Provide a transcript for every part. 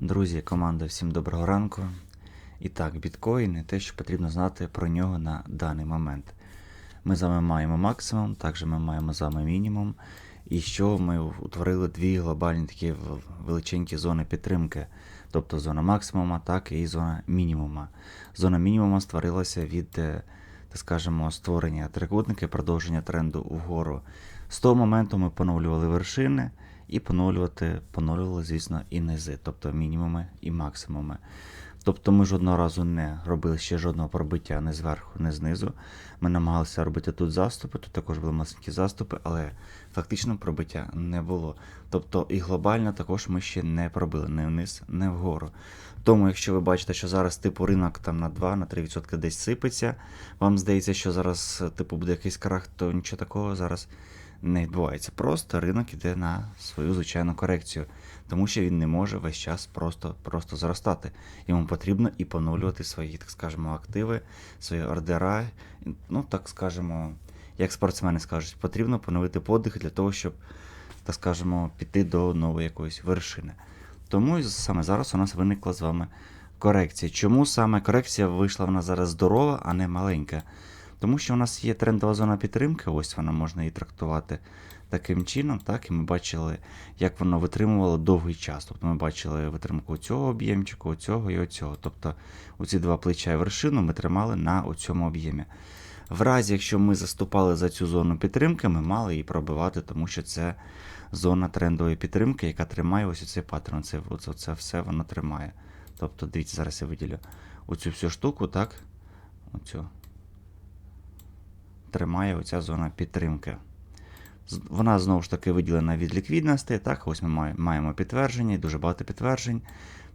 Друзі, команда, всім доброго ранку. І так, біткоін і те, що потрібно знати про нього на даний момент. Ми з вами маємо максимум, також ми маємо з вами мінімум. І що ми утворили дві глобальні такі величенькі зони підтримки. Тобто зона максимума, так і зона мінімума. Зона мінімума створилася від, е, так скажемо, створення трикутника, продовження тренду вгору. З того моменту ми поновлювали вершини і поновлювати, поновлювали, звісно, і низи, тобто мінімуми і максимуми. Тобто ми жодного разу не робили ще жодного пробиття не зверху, не знизу. Ми намагалися робити тут заступи, тут також були масенькі заступи, але фактично пробиття не було. Тобто і глобально також ми ще не пробили не вниз, не вгору. Тому, якщо ви бачите, що зараз типу ринок там на 2-3% десь сипеться, вам здається, що зараз типу буде якийсь крах, то нічого такого зараз не відбувається. Просто ринок іде на свою звичайну корекцію, тому що він не може весь час просто, просто зростати. Йому потрібно і поновлювати свої, так скажемо, активи, свої ордера. Ну, так скажемо, як спортсмени скажуть, потрібно поновити подих для того, щоб, так скажемо, піти до нової якоїсь вершини. Тому саме зараз у нас виникла з вами корекція. Чому саме корекція вийшла в нас зараз здорова, а не маленька? Тому що у нас є трендова зона підтримки, ось вона можна її трактувати таким чином, так, і ми бачили, як воно витримувало довгий час. Тобто ми бачили витримку цього об'ємчику, оцього і оцього. Тобто оці два плеча і вершину ми тримали на цьому об'ємі. В разі, якщо ми заступали за цю зону підтримки, ми мали її пробивати, тому що це зона трендової підтримки, яка тримає ось цей паттерн. Це, оце, це все воно тримає. Тобто, дивіться, зараз я виділю оцю всю штуку, так? Оцю тримає оця зона підтримки. Вона знову ж таки виділена від ліквідності. Так, ось ми маємо підтвердження, дуже багато підтверджень.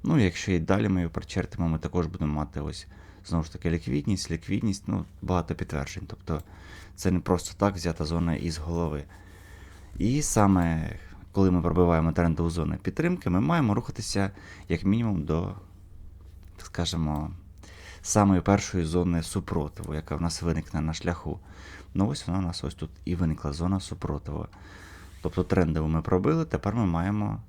Ну, якщо і далі ми її прочертимо, ми також будемо мати ось знову ж таки ліквідність, ліквідність, ну, багато підтверджень. Тобто це не просто так взята зона із голови. І саме коли ми пробиваємо трендову зону підтримки, ми маємо рухатися як мінімум до, так скажемо, самої першої зони супротиву, яка в нас виникне на шляху. Ну ось вона у нас ось тут і виникла зона супротиву. Тобто трендову ми пробили, тепер ми маємо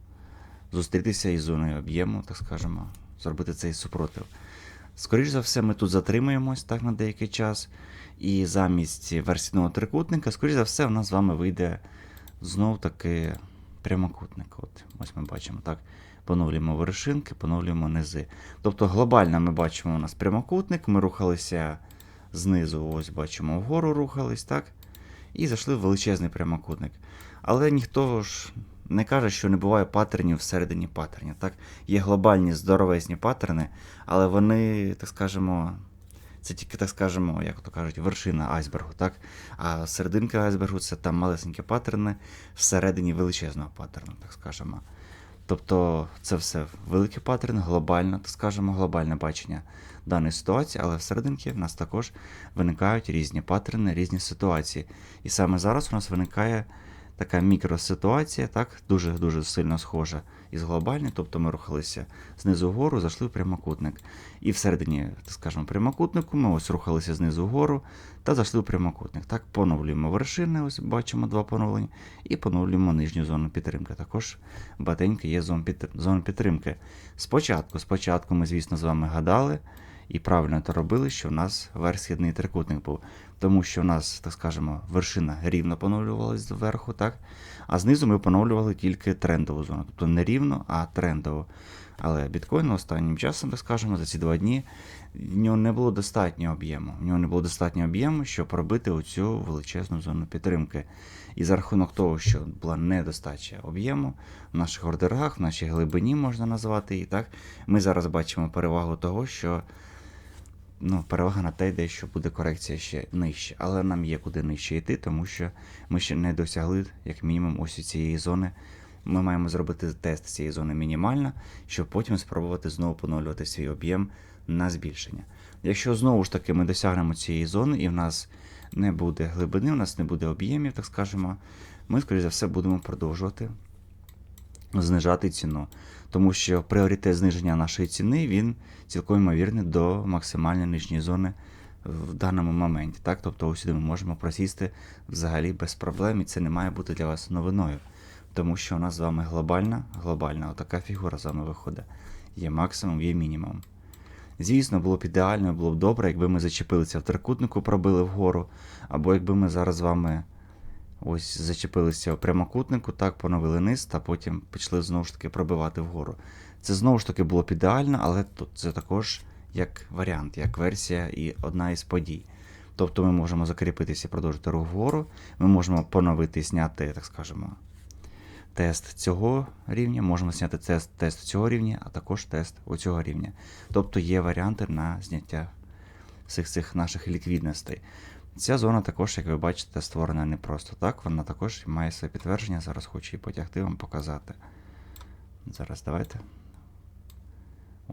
зустрітися із зоною об'єму, так скажемо, зробити цей супротив. Скоріше за все, ми тут затримаємось так на деякий час. І замість версійного трикутника, скоріш за все, в нас з вами вийде знов таки прямокутник. От, ось ми бачимо так. Поновлюємо вершинки, поновлюємо низи. Тобто глобально ми бачимо у нас прямокутник, ми рухалися знизу, ось бачимо, вгору рухались, так? І зайшли в величезний прямокутник. Але ніхто ж не каже, що не буває паттернів всередині паттернів. Так? Є глобальні здоровезні паттерни, але вони, так скажемо, це тільки, так скажемо, як то кажуть, вершина айсбергу, так? А серединка айсбергу це там малесенькі паттерни всередині величезного паттерну, так скажемо. Тобто це все великий паттерн, глобально, так скажемо, глобальне бачення даної ситуації, але всерединки в нас також виникають різні паттерни, різні ситуації. І саме зараз у нас виникає така мікроситуація, так, дуже-дуже сильно схожа із глобальною, тобто ми рухалися знизу вгору, зайшли в прямокутник. І всередині, так скажемо, прямокутнику ми ось рухалися знизу вгору та зайшли в прямокутник. Так, поновлюємо вершини, ось бачимо два поновлення, і поновлюємо нижню зону підтримки. Також батенька є зон, зона підтримки. Спочатку, спочатку ми, звісно, з вами гадали. І правильно то робили, що в нас верхсхідний трикутник був. Тому що в нас, так скажемо, вершина рівно поновлювалась зверху, так? А знизу ми поновлювали тільки трендову зону. Тобто не рівно, а трендово. Але біткоін останнім часом, так скажемо, за ці два дні в нього не було достатньо об'єму. В нього не було достатньо об'єму, щоб пробити оцю величезну зону підтримки. І за рахунок того, що була недостача об'єму в наших ордерах, в нашій глибині можна назвати її, так, ми зараз бачимо перевагу того, що ну, перевага на те йде, що буде корекція ще нижче. Але нам є куди нижче йти, тому що ми ще не досягли, як мінімум, ось цієї зони. Ми маємо зробити тест цієї зони мінімально, щоб потім спробувати знову поновлювати свій об'єм на збільшення. Якщо знову ж таки ми досягнемо цієї зони і в нас не буде глибини, у нас не буде об'ємів, так скажемо, ми, скоріш за все, будемо продовжувати знижати ціну. Тому що пріоритет зниження нашої ціни він цілком ймовірний до максимальної нижньої зони в даному моменті. Так? Тобто усюди ми можемо просісти взагалі без проблем, і це не має бути для вас новиною. Тому що у нас з вами глобальна, глобальна отака фігура з вами виходить. Є максимум, є мінімум. Звісно, було б ідеально, було б добре, якби ми зачепилися в трикутнику, пробили вгору, або якби ми зараз з вами ось зачепилися в прямокутнику, так, поновили низ, та потім пішли знову ж таки пробивати вгору. Це знову ж таки було б ідеально, але тут це також як варіант, як версія і одна із подій. Тобто ми можемо закріпитися і продовжити рух вгору, ми можемо поновити і зняти, так скажемо, тест цього рівня, можемо зняти тест, тест цього рівня, а також тест оцього рівня. Тобто є варіанти на зняття всіх цих наших ліквідностей. Ця зона також, як ви бачите, створена не просто так, вона також має своє підтвердження. Зараз хочу її потягти вам показати. Зараз давайте.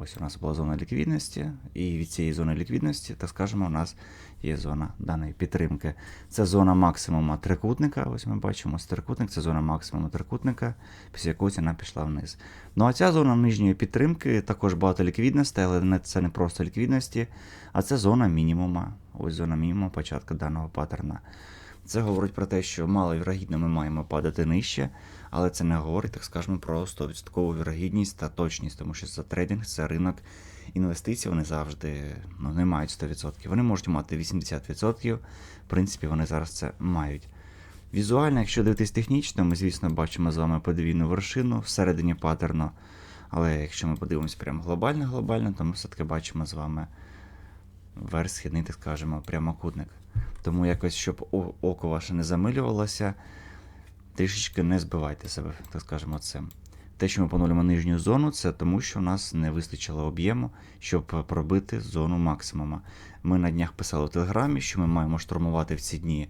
Ось у нас була зона ліквідності, і від цієї зони ліквідності, так скажемо, у нас є зона даної підтримки. Це зона максимума трикутника. Ось ми бачимо ось трикутник, це зона максимуму трикутника, після якої ціна пішла вниз. Ну а ця зона нижньої підтримки також багато ліквідності, але це не просто ліквідності, а це зона мінімума. Ось зона мінімуму початку даного паттерна. Це говорить про те, що маловірогідно ми маємо падати нижче, але це не говорить, так скажемо, про 100% вірогідність та точність, тому що за трейдинг це ринок інвестицій, вони завжди ну, не мають 100%. Вони можуть мати 80%, в принципі, вони зараз це мають. Візуально, якщо дивитись технічно, ми, звісно, бачимо з вами подвійну вершину всередині паттерну. Але якщо ми подивимося прямо глобально, глобально, то ми все-таки бачимо з вами верх східний, так скажемо, прямокутник. Тому якось, щоб око ваше не замилювалося, трішечки не збивайте себе, так скажемо, цим. Те, що ми поновлюємо нижню зону, це тому, що у нас не вистачило об'єму, щоб пробити зону максимума. Ми на днях писали в телеграмі, що ми маємо штурмувати в ці дні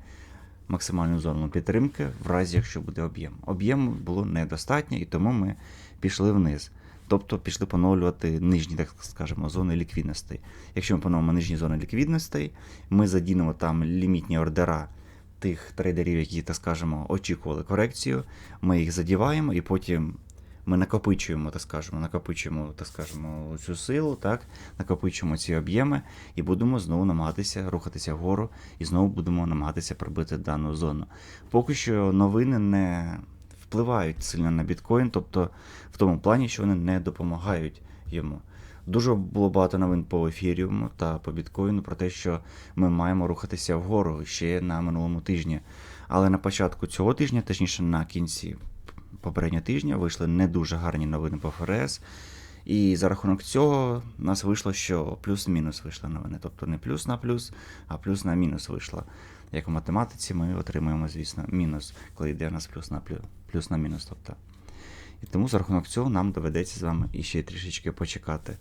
максимальну зону підтримки, в разі якщо буде об'єм. Об'єму було недостатньо, і тому ми пішли вниз. Тобто пішли поновлювати нижні, так скажемо, зони ліквідностей. Якщо ми поновимо нижні зони ліквідностей, ми задінемо там лімітні ордера тих трейдерів, які, так скажемо, очікували корекцію. Ми їх задіваємо і потім ми накопичуємо, так скажемо, накопичуємо, так скажемо, цю силу, так, накопичуємо ці об'єми і будемо знову намагатися рухатися вгору і знову будемо намагатися пробити дану зону. Поки що новини не впливають сильно на біткоін, тобто в тому плані, що вони не допомагають йому. Дуже було багато новин по ефіріуму та по біткоїну про те, що ми маємо рухатися вгору ще на минулому тижні. Але на початку цього тижня, точніше на кінці попереднього тижня, вийшли не дуже гарні новини по ФРС. І за рахунок цього у нас вийшло, що плюс-мінус вийшли новини. Тобто не плюс на плюс, а плюс на мінус вийшло. Як у математиці ми отримуємо, звісно, мінус, коли йде у нас плюс на плюс, плюс на мінус. Тобто. І тому за рахунок цього нам доведеться з вами іще трішечки почекати.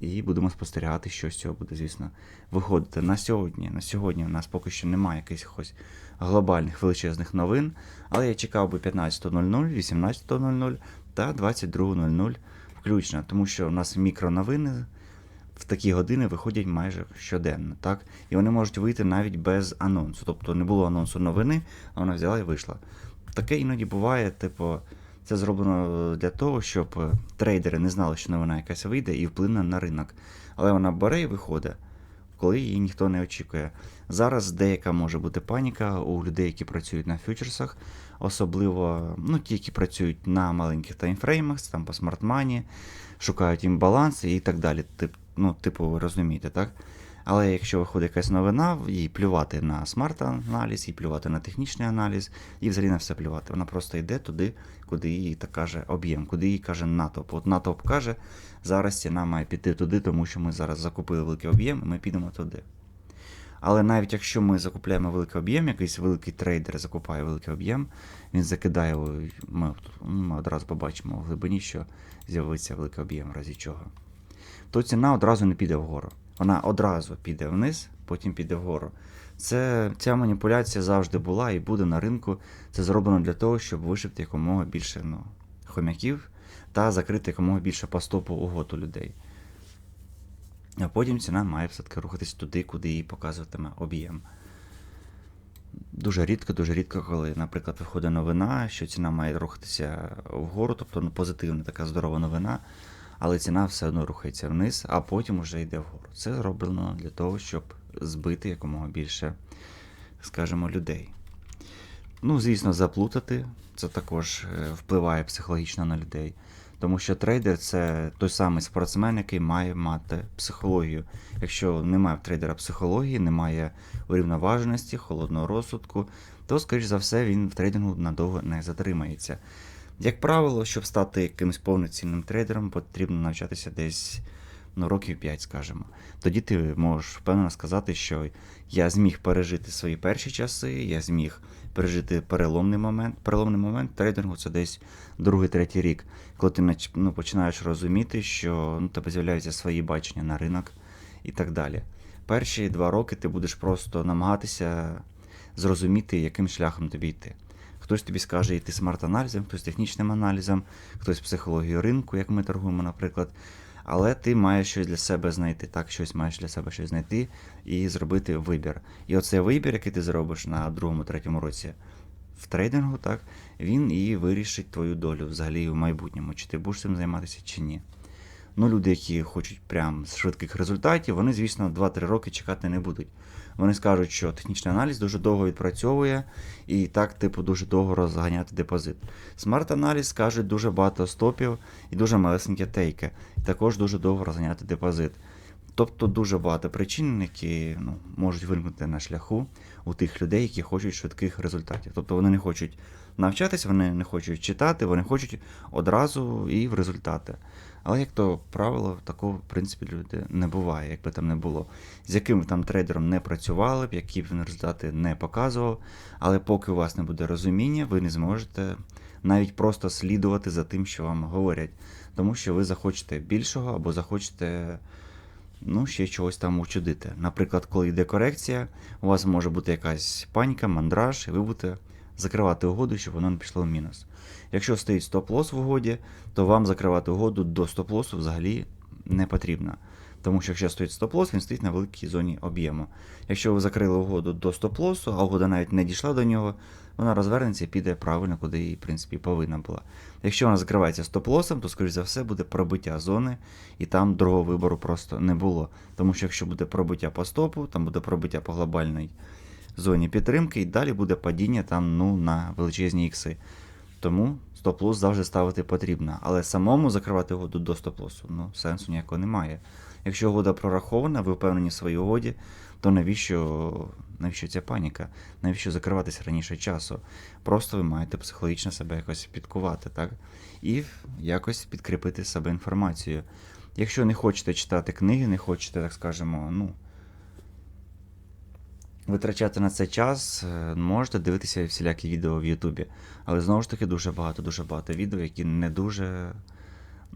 І будемо спостерігати, що з цього буде, звісно, виходити. На сьогодні, на сьогодні у нас поки що немає якихось глобальних величезних новин, але я чекав би 15.00, 18.00 та 22.00 включно, тому що у нас мікроновини в такі години виходять майже щоденно, так? І вони можуть вийти навіть без анонсу. Тобто не було анонсу новини, а вона взяла і вийшла. Таке іноді буває, типу, це зроблено для того, щоб е, трейдери не знали, що новина якась вийде і вплине на ринок. Але вона бере і виходить, коли її ніхто не очікує. Зараз деяка може бути паніка у людей, які працюють на фьючерсах, особливо ну, ті, які працюють на маленьких таймфреймах, там по смартмані, шукають їм баланс і так далі. Тип, ну, типу, ви розумієте, так? Але якщо виходить якась новина, їй плювати на смарт-аналіз, їй плювати на технічний аналіз, і взагалі на все плювати. Вона просто йде туди, куди їй так каже об'єм, куди їй каже натовп. От натовп каже, зараз ціна має піти туди, тому що ми зараз закупили великий об'єм, і ми підемо туди. Але навіть якщо ми закупляємо великий об'єм, якийсь великий трейдер закупає великий об'єм, він закидає, ми, ми одразу побачимо в глибині, що з'явиться великий об'єм, в разі чого. То ціна одразу не піде вгору. Вона одразу піде вниз, потім піде вгору. Це, ця маніпуляція завжди була і буде на ринку. Це зроблено для того, щоб вишити якомога більше ну, хомяків та закрити якомога більше по стопу угод у людей. А потім ціна має все-таки рухатись туди, куди їй показуватиме об'єм. Дуже рідко, дуже рідко, коли, наприклад, виходить новина, що ціна має рухатися вгору, тобто ну, позитивна така здорова новина, але ціна все одно рухається вниз, а потім вже йде вгору. Це зроблено для того, щоб збити якомога більше, скажімо, людей. Ну, звісно, заплутати це також е, впливає психологічно на людей. Тому що трейдер це той самий спортсмен, який має мати психологію. Якщо немає в трейдера психології, немає урівноваженості, холодного розсудку, то, скоріш за все, він в трейдингу надовго не затримається. Як правило, щоб стати якимось повноцінним трейдером, потрібно навчатися десь ну, років 5, скажімо. Тоді ти можеш впевнено сказати, що я зміг пережити свої перші часи, я зміг пережити переломний момент. Переломний момент трейдингу це десь другий, третій рік, коли ти ну, починаєш розуміти, що ну, тебе з'являються свої бачення на ринок і так далі. Перші два роки ти будеш просто намагатися зрозуміти, яким шляхом тобі йти. Хтось тобі скаже йти смарт-аналізом, хтось технічним аналізом, хтось психологією ринку, як ми торгуємо, наприклад. Але ти маєш щось для себе знайти, так, щось маєш для себе щось знайти і зробити вибір. І оцей вибір, який ти зробиш на другому, третьому році в трейдингу, так, він і вирішить твою долю взагалі в майбутньому, чи ти будеш цим займатися, чи ні. Ну, люди, які хочуть прям швидких результатів, вони, звісно, 2-3 роки чекати не будуть. Вони скажуть, що технічний аналіз дуже довго відпрацьовує, і так, типу, дуже довго розганяти депозит. Смарт-аналіз скаже дуже багато стопів і дуже малесенькі тейки, і також дуже довго розганяти депозит. Тобто дуже багато причин, які ну, можуть виникнути на шляху у тих людей, які хочуть швидких результатів. Тобто вони не хочуть навчатися, вони не хочуть читати, вони хочуть одразу і в результати. Але як то правило, такого в принципі люди не буває, як би там не було. З яким там трейдером не працювали б, які б він результати не показував. Але поки у вас не буде розуміння, ви не зможете навіть просто слідувати за тим, що вам говорять. Тому що ви захочете більшого або захочете ну, ще чогось там учудити. Наприклад, коли йде корекція, у вас може бути якась паніка, мандраж, і ви будете закривати угоду, щоб воно не пішло в мінус. Якщо стоїть стоп-лос в угоді, то вам закривати угоду до стоп-лосу взагалі не потрібно. Тому що якщо стоїть стоп-лос, він стоїть на великій зоні об'єму. Якщо ви закрили угоду до стоп-лосу, а угода навіть не дійшла до нього, вона розвернеться і піде правильно, куди її, в принципі, повинна була. Якщо вона закривається стоп-лосом, то, скоріш за все, буде пробиття зони, і там другого вибору просто не було. Тому що якщо буде пробиття по стопу, там буде пробиття по глобальній зоні підтримки, і далі буде падіння там ну, на величезні ікси. Тому стоп-лос завжди ставити потрібно. Але самому закривати угоду до стоп-лосу ну, сенсу ніякого немає. Якщо угода прорахована, ви впевнені в своїй угоді, то навіщо, навіщо ця паніка? Навіщо закриватися раніше часу? Просто ви маєте психологічно себе якось підкувати, так? І якось підкріпити себе інформацією. Якщо не хочете читати книги, не хочете, так скажемо, ну. Витрачати на це час, е, можете дивитися всілякі відео в Ютубі. Але знову ж таки дуже багато, дуже багато відео, які не дуже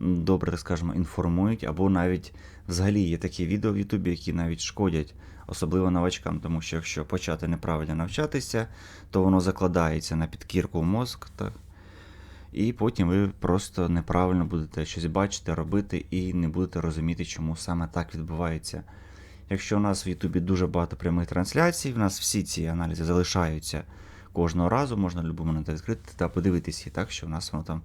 добре, так скажемо, інформують, або навіть взагалі є такі відео в Ютубі, які навіть шкодять, особливо новачкам, тому що якщо почати неправильно навчатися, то воно закладається на підкірку в мозк, так? і потім ви просто неправильно будете щось бачити, робити, і не будете розуміти, чому саме так відбувається. Якщо у нас в Ютубі дуже багато прямих трансляцій, в нас всі ці аналізи залишаються кожного разу, можна любу монету відкрити та подивитися і так, що у нас воно там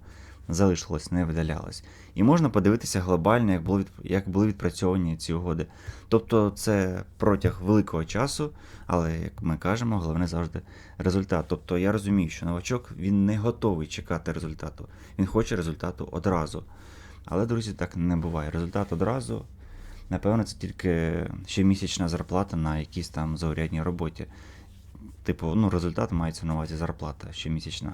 залишилось, не видалялось. І можна подивитися глобально, як були, як були відпрацьовані ці угоди. Тобто це протяг великого часу, але, як ми кажемо, головне завжди результат. Тобто я розумію, що новачок він не готовий чекати результату, він хоче результату одразу. Але, друзі, так не буває. Результат одразу. Напевно, це тільки щомісячна зарплата на якійсь там заурядній роботі. Типу, ну, результат мається на увазі зарплата щомісячна.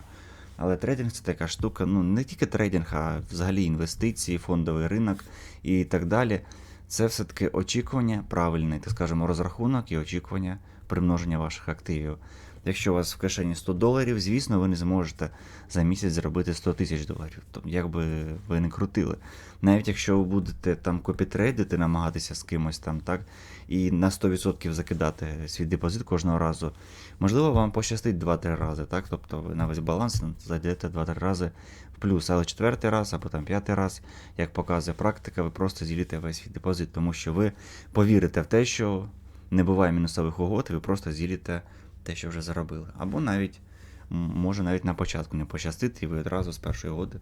Але трейдинг це така штука, ну не тільки трейдинг, а взагалі інвестиції, фондовий ринок і так далі. Це все-таки очікування, правильний, так скажемо, розрахунок і очікування примноження ваших активів. Якщо у вас в кишені 100 доларів, звісно, ви не зможете за місяць заробити 100 тисяч доларів. Тобто, як би ви не крутили. Навіть якщо ви будете там копітрейдити, намагатися з кимось там, так, і на 100% закидати свій депозит кожного разу, можливо, вам пощастить 2-3 рази, так? Тобто ви на весь баланс зайдете 2-3 рази в плюс, але четвертий раз або там п'ятий раз, як показує практика, ви просто зіліте весь свій депозит, тому що ви повірите в те, що не буває мінусових угод, ви просто зіліте те, що вже заробили. Або навіть може навіть на початку не пощастити, і ви одразу з першої угоди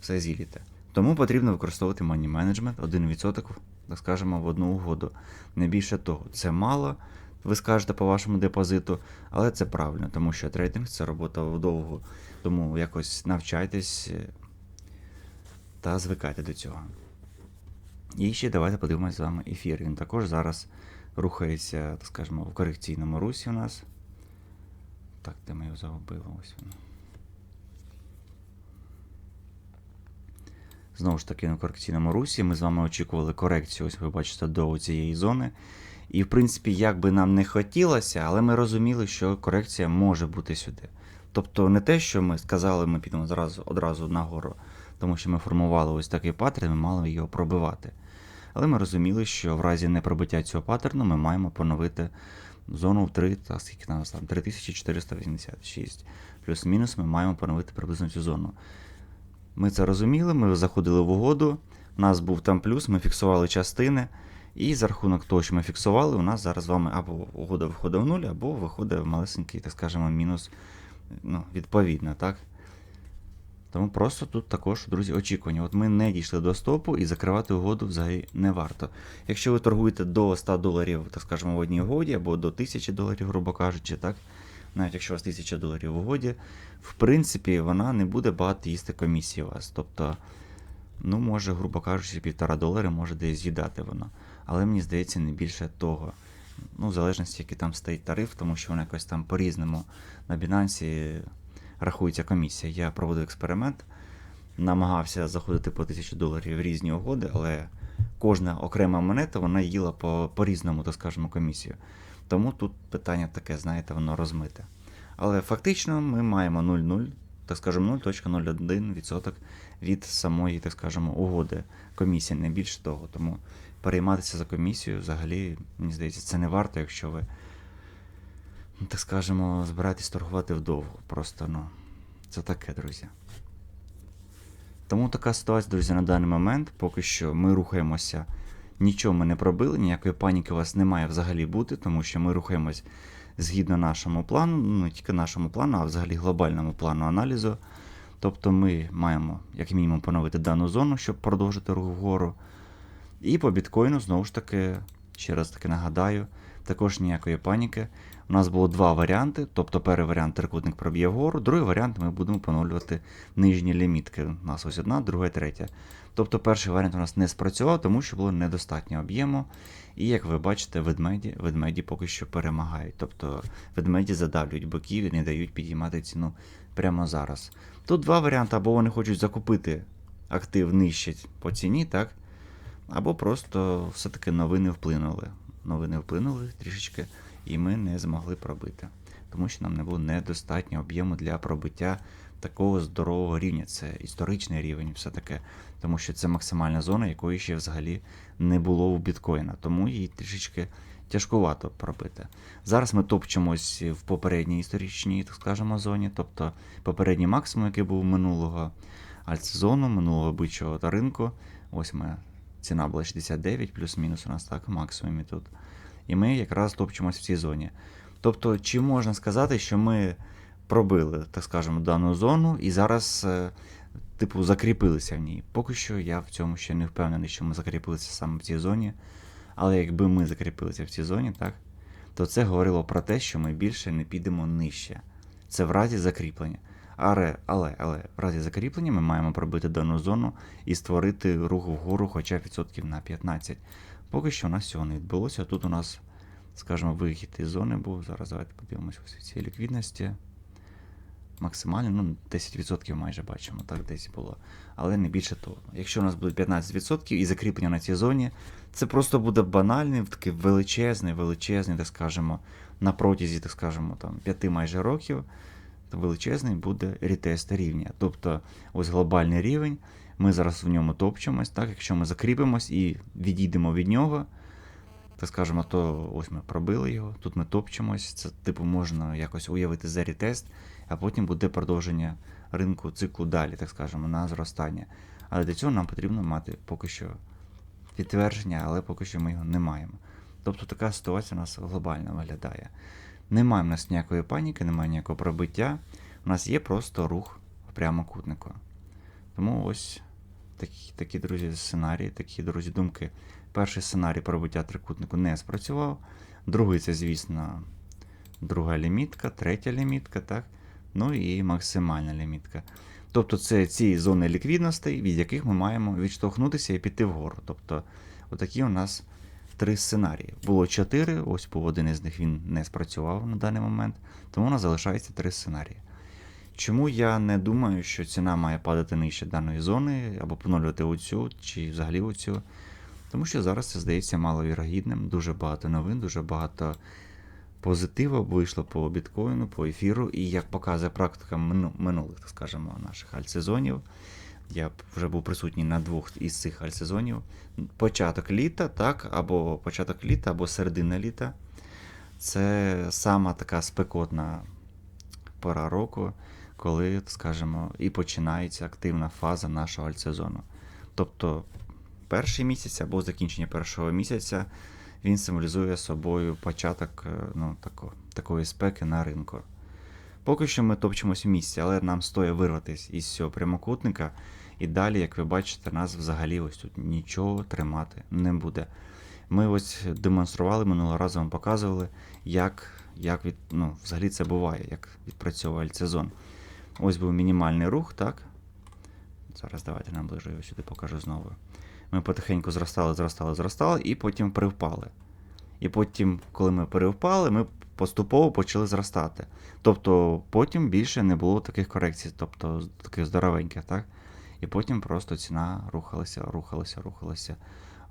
все зіліте. Тому потрібно використовувати money management 1%, так скажемо, в одну угоду. Не більше того, це мало, ви скажете по вашому депозиту, але це правильно, тому що трейдинг це робота вдовго. Тому якось навчайтесь е, та звикайте до цього. І ще давайте подивимося з вами ефір. Він також зараз рухається, так скажемо, в корекційному русі у нас. Так, де ми його загубили? Ось він. Знову ж таки, на корекційному русі. Ми з вами очікували корекцію, ось ви бачите, до цієї зони. І, в принципі, як би нам не хотілося, але ми розуміли, що корекція може бути сюди. Тобто не те, що ми сказали, ми підемо одразу, одразу нагору, тому що ми формували ось такий паттерн, ми мали його пробивати. Але ми розуміли, що в разі непробиття цього паттерну ми маємо поновити зону в 3, та скільки там, там 3486. Плюс-мінус ми маємо поновити приблизно цю зону. Ми це розуміли, ми заходили в угоду, у нас був там плюс, ми фіксували частини. І за рахунок того, що ми фіксували, у нас зараз з вами або угода виходить в нуль, або виходить в малесенький, так скажемо, мінус ну, відповідно, так? Тому просто тут також, друзі, очікування. От ми не дійшли до стопу і закривати угоду взагалі не варто. Якщо ви торгуєте до 100 доларів, так скажемо, в одній угоді, або до 1000 доларів, грубо кажучи, так? Навіть якщо у вас 1000 доларів в угоді, в принципі, вона не буде багато їсти комісії у вас. Тобто, ну, може, грубо кажучи, півтора долари може десь з'їдати воно. Але мені здається, не більше того. Ну, в залежності, який там стоїть тариф, тому що воно якось там по-різному на Binance рахується комісія. Я проводив експеримент, намагався заходити по 1000 доларів в різні угоди, але кожна окрема монета вона їла по- по-різному, так скажемо, комісію. Тому тут питання таке, знаєте, воно розмите. Але фактично ми маємо 0,0, так скажемо, 0.01% від самої, так скажемо, угоди комісії, не більше того. Тому перейматися за комісію взагалі, мені здається, це не варто, якщо ви, так скажемо, збираєтесь торгувати вдовго. Просто, ну, це таке, друзі. Тому така ситуація, друзі, на даний момент. Поки що ми рухаємося. Нічого ми не пробили, ніякої паніки у вас не має взагалі бути, тому що ми рухаємось згідно нашому плану, ну не тільки нашому плану, а взагалі глобальному плану аналізу. Тобто ми маємо, як мінімум, поновити дану зону, щоб продовжити рух вгору. І по біткоїну, знову ж таки, ще раз таки нагадаю, також ніякої паніки. У нас було два варіанти. Тобто, перший варіант трикутник проб'є вгору, другий варіант ми будемо поновлювати нижні лімітки. У нас ось одна, друга, третя. Тобто перший варіант у нас не спрацював, тому що було недостатньо об'єму. І як ви бачите, ведмеді, ведмеді поки що перемагають. Тобто ведмеді задавлюють боків і не дають підіймати ціну прямо зараз. Тут два варіанти, або вони хочуть закупити актив нижче по ціні, так? Або просто все-таки новини вплинули. Новини вплинули трішечки, і ми не змогли пробити. Тому що нам не було недостатньо об'єму для пробиття такого здорового рівня. Це історичний рівень, все таке. Тому що це максимальна зона, якої ще взагалі не було у біткоїна. Тому її трішечки тяжкувато пробити. Зараз ми топчемось в попередній історичній, так скажемо, зоні, тобто попередній максимум, який був минулого альтсезону, минулого бичого та ринку. Ось ми ціна була 69, плюс-мінус у нас так, максимумі тут. І ми якраз топчемось в цій зоні. Тобто, чи можна сказати, що ми пробили, так скажемо, дану зону і зараз, е, типу, закріпилися в ній. Поки що я в цьому ще не впевнений, що ми закріпилися саме в цій зоні. Але якби ми закріпилися в цій зоні, так, то це говорило про те, що ми більше не підемо нижче. Це в разі закріплення. Але, але, але в разі закріплення ми маємо пробити дану зону і створити рух вгору хоча відсотків на 15. Поки що у нас цього не відбулося. Тут у нас, скажімо, вихід із зони був. Зараз давайте подивимося ось ці ліквідності. Максимально, ну, 10% майже бачимо, так десь було. Але не більше того. Якщо у нас буде 15% і закріплення на цій зоні, це просто буде банальний, такий величезний, величезний, так скажемо, на протязі, так скажемо, там, 5 майже років, величезний буде рітест рівня. Тобто ось глобальний рівень, ми зараз в ньому топчемось, так, якщо ми закріпимось і відійдемо від нього, так скажемо, то ось ми пробили його, тут ми топчемось, це типу можна якось уявити за рітест, а потім буде продовження ринку циклу далі, так скажемо, на зростання. Але для цього нам потрібно мати поки що підтвердження, але поки що ми його не маємо. Тобто така ситуація у нас глобально виглядає. Немає в нас ніякої паніки, немає ніякого пробиття. У нас є просто рух в прямокутнику. Тому ось такі, такі друзі, сценарії, такі друзі думки. Перший сценарій пробиття трикутнику не спрацював. Другий це, звісно, друга лімітка, третя лімітка, так? Ну і максимальна лімітка. Тобто це ці зони ліквідностей, від яких ми маємо відштовхнутися і піти вгору. Тобто, отакі у нас три сценарії. Було чотири, ось був один із них він не спрацював на даний момент, тому у нас залишається три сценарії. Чому я не думаю, що ціна має падати нижче даної зони, або поновлювати оцю, чи взагалі оцю? Тому що зараз це здається маловірогідним, дуже багато новин, дуже багато позитиву вийшло по біткоїну, по ефіру, і як показує практика минулих, так скажемо, наших альтсезонів, я вже був присутній на двох із цих альтсезонів. Початок літа, так, або початок літа, або середина літа. Це сама така спекотна пора року, коли, скажімо, і починається активна фаза нашого альтсезону. Тобто перший місяць або закінчення першого місяця він символізує собою початок е, ну, тако, такої спеки на ринку. Поки що ми топчемось в місці, але нам стоїть вирватися із цього прямокутника. І далі, як ви бачите, нас взагалі ось тут нічого тримати не буде. Ми ось демонстрували минулого разу вам показували, як, як від, ну, взагалі це буває, як відпрацьовує альтсезон. Ось був мінімальний рух, так? Зараз давайте наближу його сюди покажу знову. Ми потихеньку зростали, зростали, зростали, і потім перевпали. І потім, коли ми перевпали, ми поступово почали зростати. Тобто потім більше не було таких корекцій, тобто таких здоровеньких, так? І потім просто ціна рухалася, рухалася, рухалася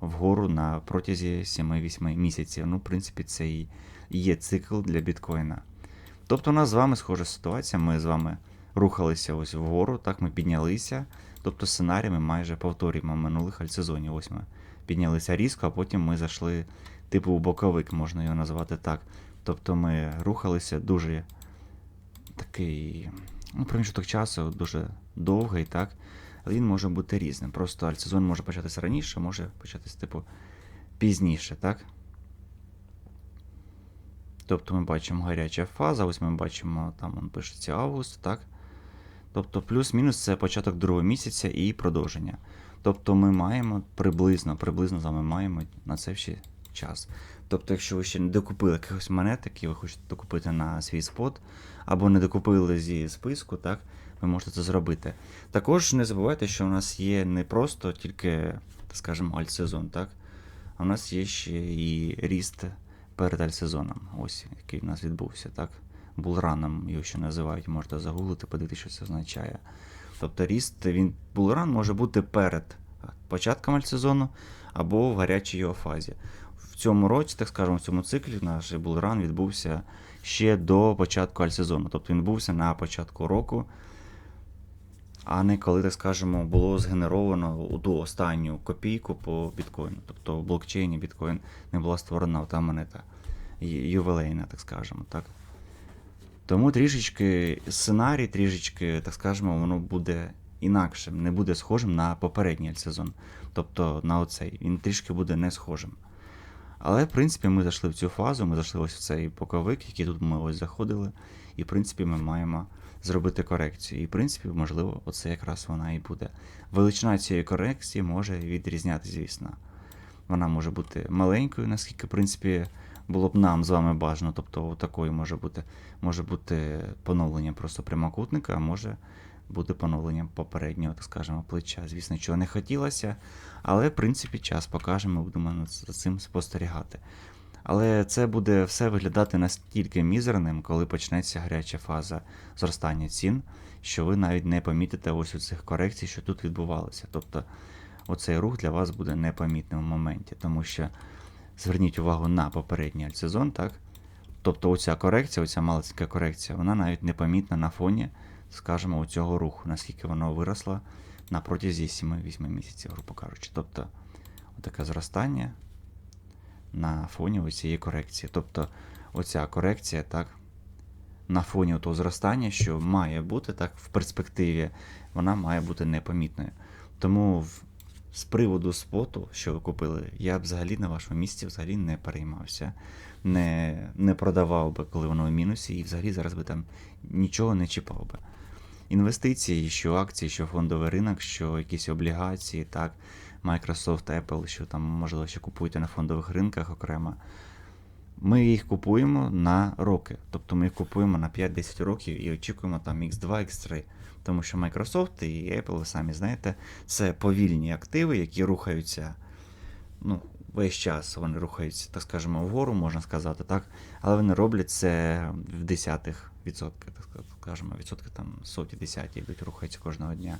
вгору на протязі 7-8 місяців. Ну, в принципі, це і є цикл для біткоїна. Тобто, у нас з вами схожа ситуація. Ми з вами рухалися ось вгору, так ми піднялися. Тобто сценарій ми майже повторюємо минулих альтсезонів. Ось ми піднялися різко, а потім ми зайшли, типу, у боковик, можна його назвати так. Тобто ми рухалися дуже такий ну, проміжок часу дуже довгий, так? Він може бути різним. Просто альтсезон може початися раніше, може початися, типу, пізніше, так? Тобто ми бачимо гаряча фаза, ось ми бачимо, там он пишеться август, так? Тобто плюс-мінус це початок другого місяця і продовження. Тобто ми маємо приблизно, приблизно вами маємо на це ще час. Тобто, якщо ви ще не докупили якихось монет, які ви хочете докупити на свій спот, або не докупили зі списку, так, ви можете це зробити. Також не забувайте, що у нас є не просто тільки, так скажемо, альтсезон, так? А у нас є ще і ріст перед альтсезоном, ось який в нас відбувся, так? Булраном його ще називають, можете загуглити, подивитися, що це означає. Тобто ріст, він булран може бути перед початком альтсезону або в гарячій його фазі. В цьому році, так скажемо, в цьому циклі наш булран відбувся ще до початку альтсезону. Тобто він відбувся на початку року, а не коли, так скажемо, було згенеровано ту останню копійку по біткоїну. Тобто в блокчейні біткоін не була створена та монета ю- ювілейна, так скажемо. так. Тому трішечки сценарій, трішечки, так скажемо, воно буде інакшим, не буде схожим на попередній сезон. Тобто на оцей. Він трішки буде не схожим. Але, в принципі, ми зайшли в цю фазу, ми зайшли ось в цей боковик, який тут ми ось заходили, і, в принципі, ми маємо зробити корекцію. І, в принципі, можливо, оце якраз вона і буде. Величина цієї корекції може відрізнятися, звісно. Вона може бути маленькою, наскільки, в принципі, було б нам з вами бажано. Тобто, такою може бути, може бути поновлення просто прямокутника, а може бути поновленням попереднього, так скажемо, плеча. Звісно, чого не хотілося, але в принципі час покаже, ми будемо за цим спостерігати. Але це буде все виглядати настільки мізерним, коли почнеться гаряча фаза зростання цін, що ви навіть не помітите ось у цих корекцій, що тут відбувалося. Тобто оцей рух для вас буде непомітним в моменті, тому що зверніть увагу на попередній альтсезон, так? Тобто оця корекція, оця маленька корекція, вона навіть непомітна на фоні, скажімо, цього руху, наскільки воно виросло на протязі 7-8 місяців, грубо кажучи. Тобто, таке зростання на фоні цієї корекції. Тобто, оця корекція, так, на фоні того зростання, що має бути так в перспективі, вона має бути непомітною. Тому з приводу споту, що ви купили, я б взагалі на вашому місці взагалі не переймався, не, не продавав би, коли воно в мінусі, і взагалі зараз би там нічого не чіпав би. Інвестиції, що акції, що фондовий ринок, що якісь облігації, так, Microsoft, Apple, що там, можливо, ще купуєте на фондових ринках окремо. ми їх купуємо на роки. Тобто ми їх купуємо на 5-10 років і очікуємо там X2, X3. Тому що Microsoft і Apple, ви самі знаєте, це повільні активи, які рухаються ну, весь час. Вони рухаються, так скажемо, вгору, можна сказати, так. Але вони роблять це в десятих відсотках, так скажемо, відсотки там соті, десяті йдуть, рухаються кожного дня.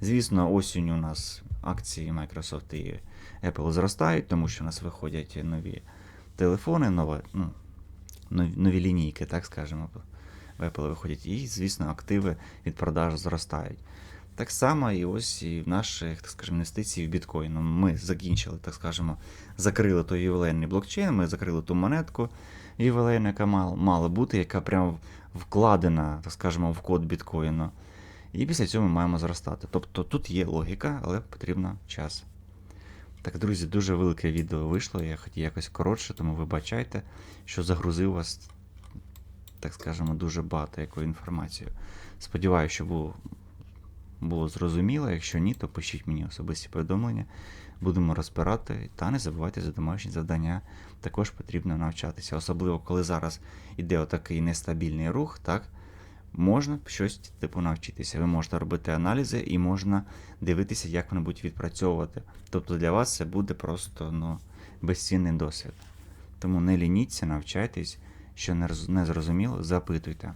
Звісно, осінь у нас акції Microsoft і Apple зростають, тому що у нас виходять нові телефони, нова, ну, нові, лінійки, так скажемо, в Apple виходять. І, звісно, активи від продаж зростають. Так само і ось і в наших, так скажемо, інвестицій в біткоін. Ну, Ми закінчили, так скажемо, закрили той ювілейний блокчейн, ми закрили ту монетку ювілейну, яка мала бути, яка прямо вкладена, так скажемо, в код біткоїну. І після цього ми маємо зростати. Тобто тут є логіка, але потрібно час. Так, друзі, дуже велике відео вийшло. Я хотів якось коротше, тому вибачайте, що загрузив вас, так скажемо, дуже багато якої інформації. Сподіваюся, що було, було зрозуміло. Якщо ні, то пишіть мені особисті повідомлення. Будемо розбирати. Та не забувайте за домашні завдання. Також потрібно навчатися. Особливо, коли зараз іде отакий нестабільний рух, так? Можна щось типу навчитися. Ви можете робити аналізи і можна дивитися, як вони будуть відпрацьовувати. Тобто для вас це буде просто ну, безцінний досвід. Тому не лініться, навчайтесь, що не зрозуміло, запитуйте.